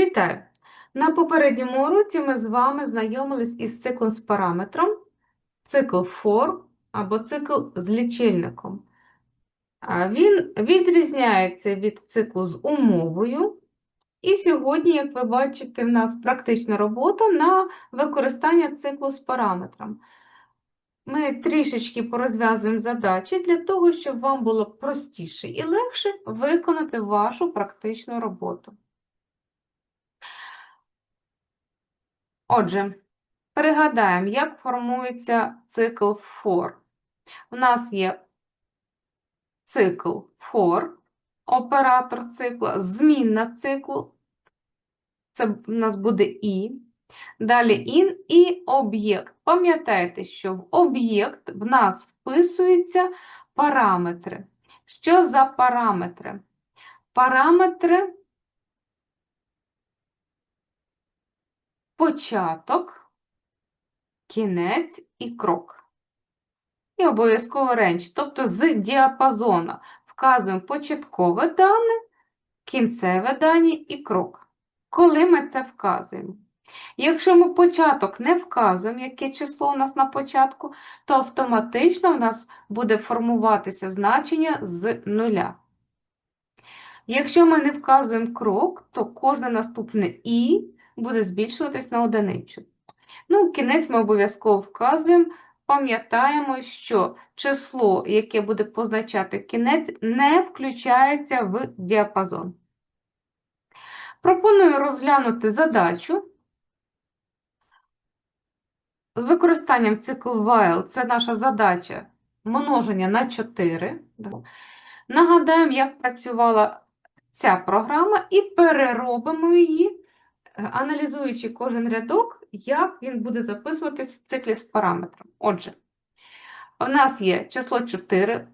Вітаю! На попередньому уроці ми з вами знайомились із циклом з параметром, цикл for або цикл з лічильником. Він відрізняється від циклу з умовою. І сьогодні, як ви бачите, в нас практична робота на використання циклу з параметром. Ми трішечки порозв'язуємо задачі для того, щоб вам було простіше і легше виконати вашу практичну роботу. Отже, пригадаємо, як формується цикл for. У нас є цикл for, оператор цикла, змінна циклу, це в нас буде і. Далі in і об'єкт. Пам'ятайте, що в об'єкт в нас вписуються параметри. Що за параметри? Параметри початок, кінець і крок. І обов'язково ренч, тобто з діапазона вказуємо початкове дане, кінцеве дані і крок. Коли ми це вказуємо? Якщо ми початок не вказуємо, яке число у нас на початку, то автоматично в нас буде формуватися значення з нуля. Якщо ми не вказуємо крок, то кожне наступне і буде збільшуватись на одиницю. Ну, кінець ми обов'язково вказуємо. Пам'ятаємо, що число, яке буде позначати кінець, не включається в діапазон. Пропоную розглянути задачу. З використанням цикл while це наша задача множення на 4. Нагадаємо, як працювала ця програма, і переробимо її, аналізуючи кожен рядок, як він буде записуватись в циклі з параметром. Отже, у нас є число 4,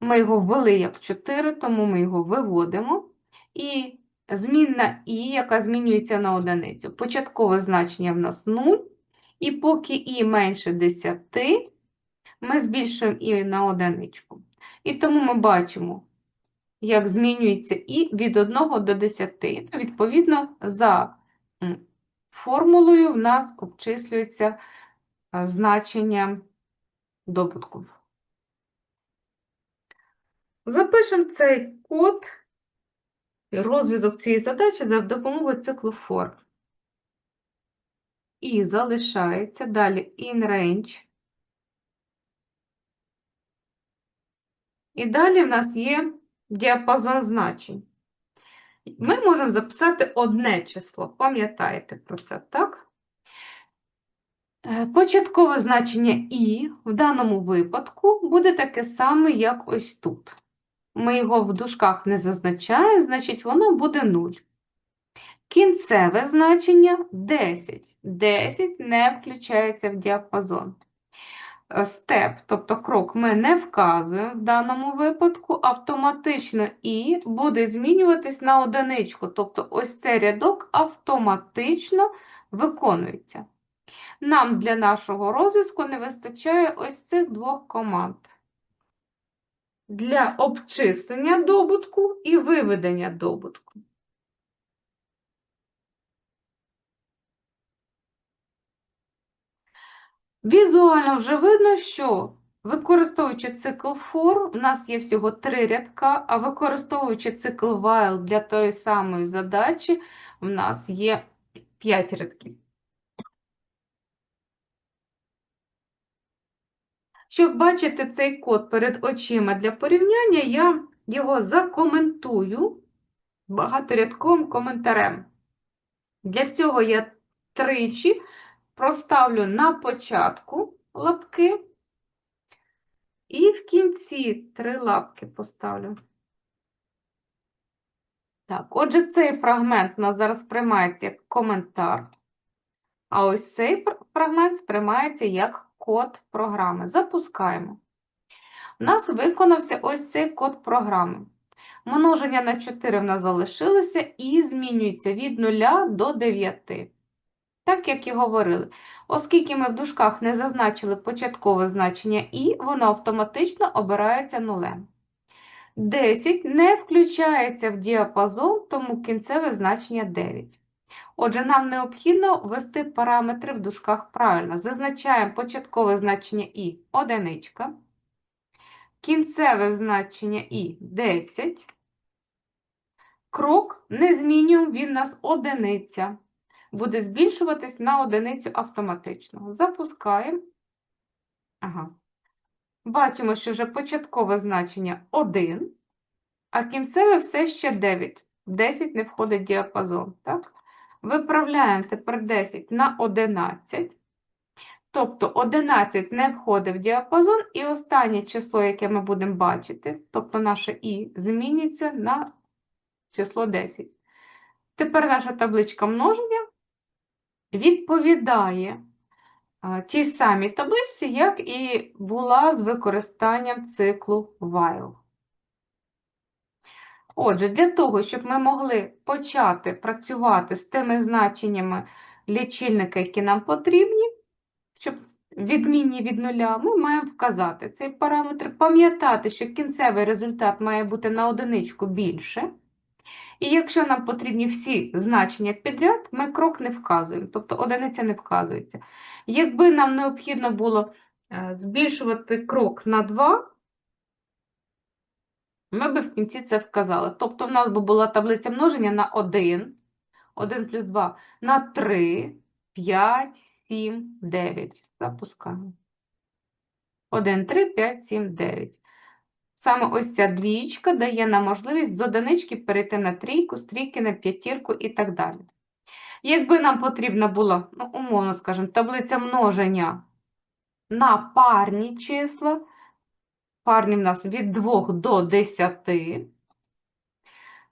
ми його ввели як 4, тому ми його виводимо. І змінна і, яка змінюється на одиницю. Початкове значення в нас 0. І поки і менше 10, ми збільшуємо і на одиничку. І тому ми бачимо, як змінюється і від 1 до 10. Ну, Відповідно, за формулою в нас обчислюється значення добутку. Запишемо цей код, розв'язок цієї задачі за допомогою циклу for. І залишається далі in range. І далі в нас є діапазон значень. Ми можемо записати одне число, пам'ятаєте про це, так? Е, початкове значення і в даному випадку буде таке саме, як ось тут. Ми його в дужках не зазначаємо, значить, воно буде 0. Кінцеве значення 10. 10 не включається в діапазон. Е, степ, тобто крок, ми не вказуємо в даному випадку, автоматично і буде змінюватись на одиничку. Тобто ось цей рядок автоматично виконується. Нам для нашого розв'язку не вистачає ось цих двох команд. Для обчислення добутку і виведення добутку. Візуально вже видно, що використовуючи цикл for, у нас є всього три рядка, а використовуючи цикл while для тої самої задачі, у нас є 5 рядків. Щоб бачити цей код перед очима для порівняння, я його закоментую багаторядковим коментарем. Для цього я тричі проставлю на початку лапки і в кінці три лапки поставлю. Так, отже, цей фрагмент у нас зараз сприймається як коментар, а ось цей фрагмент сприймається як код програми. Запускаємо. У нас виконався ось цей код програми. Множення на 4 в нас залишилося і змінюється від 0 до 9. Так, як і говорили, оскільки ми в дужках не зазначили початкове значення і, воно автоматично обирається нулем. 10 не включається в діапазон, тому кінцеве значення 9. Отже, нам необхідно ввести параметри в дужках правильно. Зазначаємо початкове значення і одиничка, кінцеве значення і 10. Крок не змінюємо, він у нас одиниця. Буде збільшуватись на одиницю автоматично. Запускаємо. Ага. Бачимо, що вже початкове значення 1, а кінцеве все ще 9. 10 не входить в діапазон. Так? Виправляємо тепер 10 на 11. Тобто 11 не входить в діапазон, і останнє число, яке ми будемо бачити, тобто наше і, зміниться на число 10. Тепер наша табличка множення відповідає тій самій табличці, як і була з використанням циклу while. Отже, для того, щоб ми могли почати працювати з тими значеннями лічильника, які нам потрібні, щоб відмінні від нуля, ми маємо вказати цей параметр, пам'ятати, що кінцевий результат має бути на одиничку більше. І якщо нам потрібні всі значення підряд, ми крок не вказуємо, тобто одиниця не вказується. Якби нам необхідно було е, збільшувати крок на 2, ми би в кінці це вказали. Тобто в нас би була таблиця множення на 1, 1 плюс 2, на 3, 5, 7, 9. Запускаємо. 1, 3, 5, 7, 9. Саме ось ця двієчка дає нам можливість з одинички перейти на трійку, з трійки на п'ятірку і так далі. Якби нам потрібна була, ну, умовно скажемо, таблиця множення на парні числа, парні в нас від 2 до 10,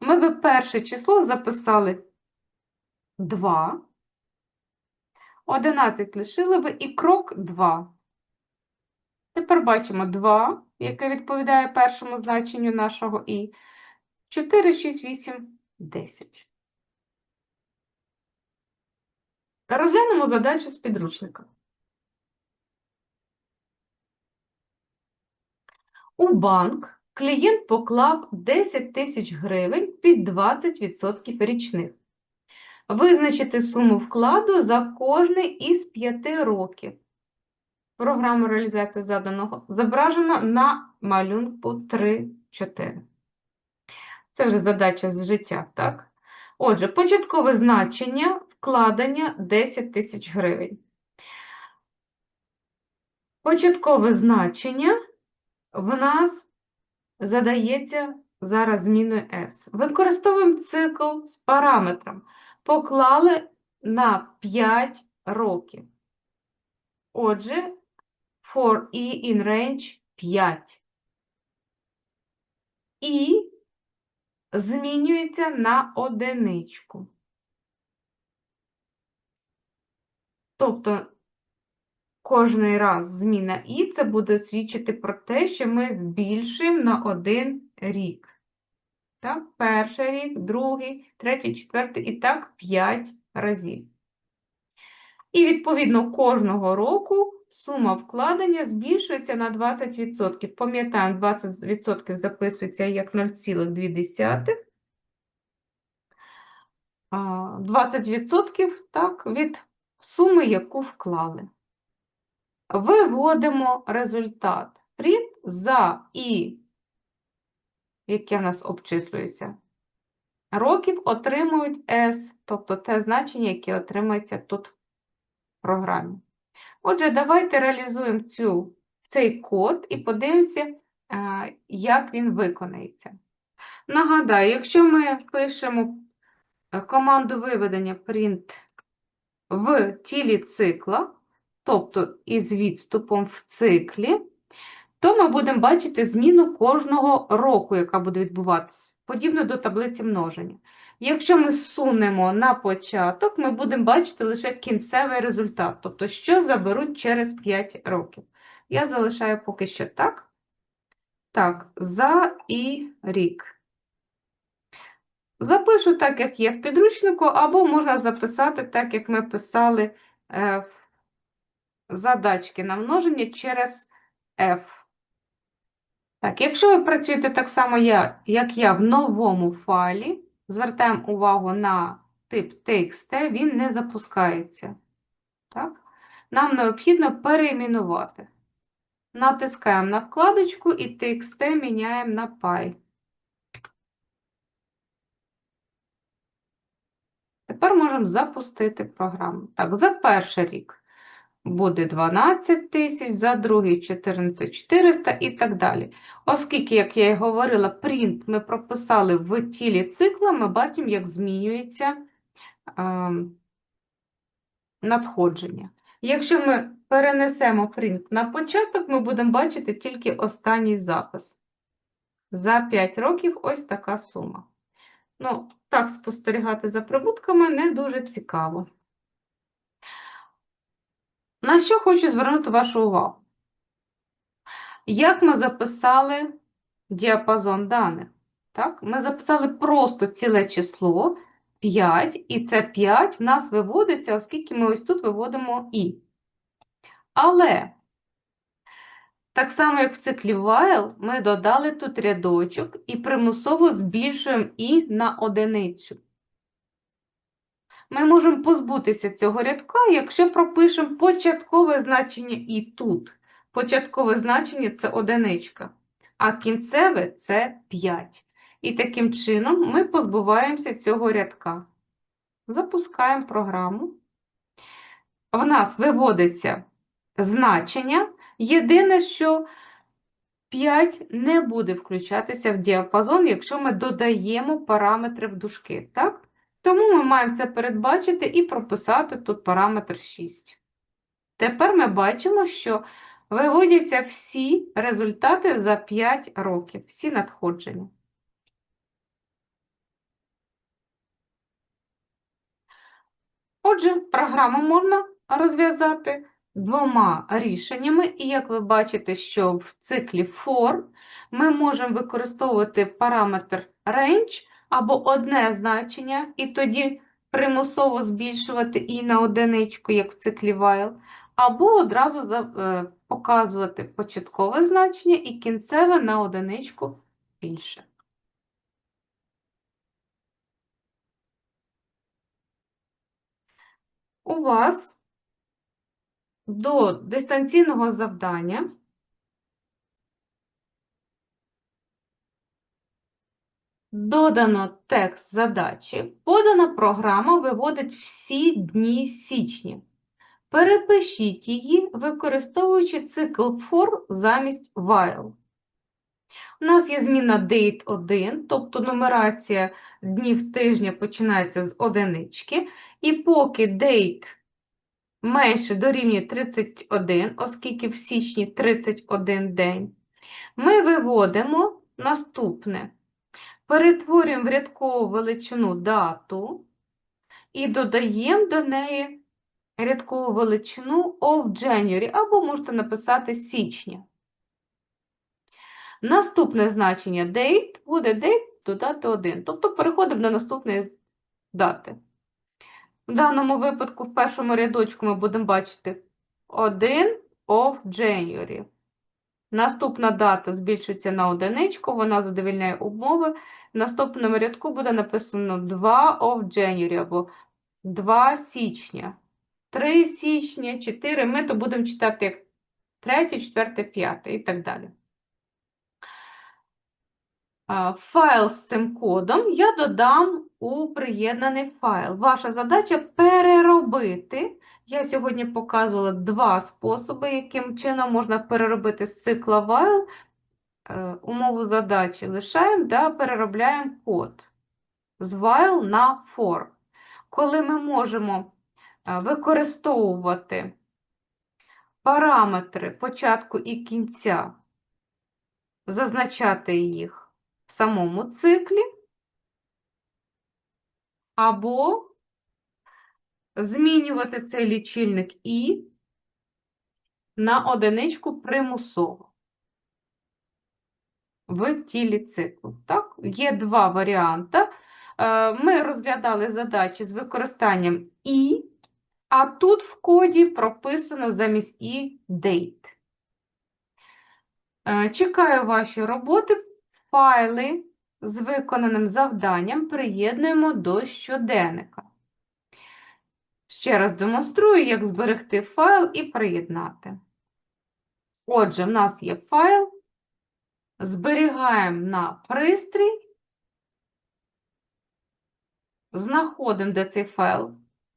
ми би перше число записали 2, 11 лишили би і крок 2. Тепер бачимо 2, яке відповідає першому значенню нашого і. 4, 6, 8, 10. Розглянемо задачу з підручника. У банк клієнт поклав 10 тисяч гривень під 20% річних. Визначити суму вкладу за кожний із 5 років. Програму реалізації заданого зображено на малюнку 3-4. Це вже задача з життя, так? Отже, початкове значення вкладення 10 тисяч гривень. Початкове значення в нас задається зараз зміною S. Використовуємо цикл з параметром. Поклали на 5 років. Отже, for e in range 5. І змінюється на одиничку. Тобто, кожний раз зміна і це буде свідчити про те, що ми збільшуємо на один рік. Так, перший рік, другий, третій, четвертий і так 5 разів. І, відповідно, кожного року сума вкладення збільшується на 20%. Пам'ятаємо, 20% записується як 0,2. А, 20% так, від суми, яку вклали. Виводимо результат. Прint за і, яке в нас обчислюється, років отримують S, тобто те значення, яке отримується тут в програмі. Отже, давайте реалізуємо цю, цей код і подивимося, як він виконається. Нагадаю, якщо ми пишемо е, команду виведення print в тілі цикла, тобто із відступом в циклі, то ми будемо бачити зміну кожного року, яка буде відбуватися, подібно до таблиці множення. Якщо ми сунемо на початок, ми будемо бачити лише кінцевий результат, тобто, що заберуть через 5 років. Я залишаю поки що так. Так, за і рік. Запишу так, як є в підручнику, або можна записати так, як ми писали е, в задачки на множення через F. Так, якщо ви працюєте так само, як я в новому файлі, звертаємо увагу на тип TXT, він не запускається. Так? Нам необхідно переіменувати. Натискаємо на вкладочку і TXT міняємо на Py. Тепер можемо запустити програму. Так, за перший рік буде 12 тисяч, за другий 14 400 і так далі. Оскільки, як я і говорила, print ми прописали в тілі цикла, ми бачимо, як змінюється е, надходження. Якщо ми перенесемо print на початок, ми будемо бачити тільки останній запис. За 5 років ось така сума. Ну, так спостерігати за прибутками не дуже цікаво. На що хочу звернути вашу увагу? Як ми записали діапазон даних? Так? Ми записали просто ціле число 5, і це 5 в нас виводиться, оскільки ми ось тут виводимо і. Але, так само, як в циклі while, ми додали тут рядочок і примусово збільшуємо і на одиницю. Ми можемо позбутися цього рядка, якщо пропишемо початкове значення і тут. Початкове значення це одиничка, а кінцеве це 5. І таким чином ми позбуваємося цього рядка. Запускаємо програму. В нас виводиться значення. Єдине, що 5 не буде включатися в діапазон, якщо ми додаємо параметри в дужки. Так? Тому ми маємо це передбачити і прописати тут параметр 6. Тепер ми бачимо, що виводяться всі результати за 5 років, всі надходження. Отже, програму можна розв'язати двома рішеннями, і як ви бачите, що в циклі for ми можемо використовувати параметр range або одне значення, і тоді примусово збільшувати і на одиничку, як в циклі while, або одразу е, показувати початкове значення і кінцеве на одиничку більше. У вас до дистанційного завдання додано текст задачі, подана програма виводить всі дні січня. Перепишіть її, використовуючи цикл for замість while. У нас є зміна date 1, тобто нумерація днів тижня починається з одинички, і поки date менше дорівнює 31, оскільки в січні 31 день, ми виводимо наступне. Перетворюємо в рядкову величину дату і додаємо до неї рядкову величину of January, або можете написати січня. Наступне значення date буде date додати 1, тобто переходимо до наступної дати. В даному випадку в першому рядочку ми будемо бачити 1 of January. Наступна дата збільшиться на одиничку, вона задовільняє умови. В наступному рядку буде написано 2 of January або 2 січня. 3 січня, 4. Ми то будемо читати як 3, 4, 5 і так далі. Файл з цим кодом я додам у приєднаний файл. Ваша задача переробити. Я сьогодні показувала два способи, яким чином можна переробити з цикла while е, умову задачі. Лишаємо да, переробляємо код з while на for. Коли ми можемо е, використовувати параметри початку і кінця, зазначати їх в самому циклі, або змінювати цей лічильник і на одиничку примусово в тілі циклу. Так? Є два варіанти. Е, Ми розглядали задачі з використанням і, а тут в коді прописано замість і date. Е, Чекаю ваші роботи. Файли з виконаним завданням приєднуємо до щоденника. Ще раз демонструю, як зберегти файл і приєднати. Отже, в нас є файл, зберігаємо на пристрій, знаходимо, де цей файл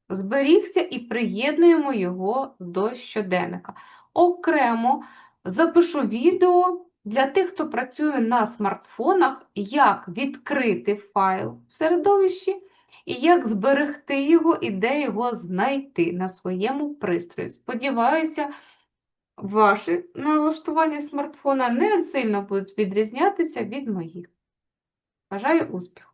зберігся і приєднуємо його до щоденника. Окремо запишу відео для тих, хто працює на смартфонах, як відкрити файл в середовищі і як зберегти його і де його знайти на своєму пристрої. Сподіваюся, ваші налаштування смартфона не сильно будуть відрізнятися від моїх. Бажаю успіху!